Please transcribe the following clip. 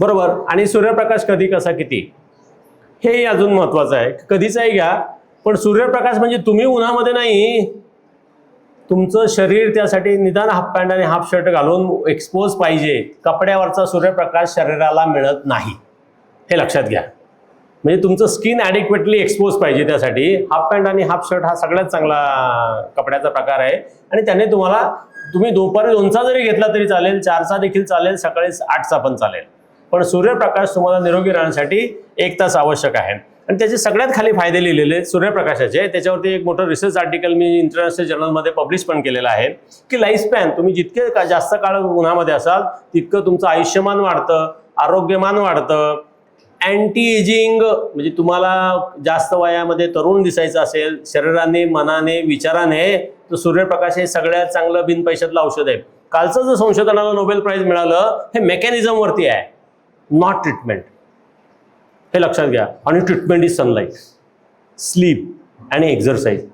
बरोबर. आणि सूर्यप्रकाश कधी कसा किती? हेही अजून महत्वाचं आहे. कधीचाही घ्या. पण सूर्यप्रकाश म्हणजे तुम्ही उन्हामध्ये नाही. तुमचं शरीर त्यासाठी निदान हाफ पॅन्ट आणि हाफ शर्ट घालून एक्सपोज पाहिजे. कपड्यावरचा सूर्यप्रकाश शरीराला मिळत नाही. हे लक्षात घ्या. म्हणजे तुमचं स्किन ॲडिक्वेटली एक्सपोज पाहिजे त्यासाठी. हाफ पॅन्ट आणि हाफ शर्ट हा सगळ्यात चांगला कपड्याचा प्रकार आहे. आणि त्याने तुम्हाला तुम्ही दुपारी दोनचा जरी घेतला तरी चालेल चारचा देखील चालेल सकाळी आठचा पण चालेल. पण सूर्यप्रकाश तुम्हाला निरोगी राहण्यासाठी एक तास आवश्यक आहे. आणि त्याचे सगळ्यात खाली फायदे लिहिलेले आहेत सूर्यप्रकाशाचे. त्याच्यावरती एक मोठं रिसर्च आर्टिकल मी इंटरनॅशनल जर्नलमध्ये पब्लिश पण केलेलं आहे. की लाईफ स्पॅन तुम्ही जितके का जास्त काळ उन्हामध्ये असाल तितकं तुमचं आयुष्यमान वाढतं आरोग्यमान वाढतं. अँटी एजिंग म्हणजे तुम्हाला जास्त वयामध्ये तरुण दिसायचं असेल शरीराने मनाने विचाराने तर सूर्यप्रकाश हे सगळ्यात चांगलं बिन पैशातलं औषध आहे. कालचं जर संशोधनाला नोबेल प्राईज मिळालं हे मेकॅनिझमवरती आहे. नॉट ट्रीटमेंट हे लक्षात घ्या. आणि ट्रीटमेंट इज सनलाईट स्लीप आणि एक्झरसाईज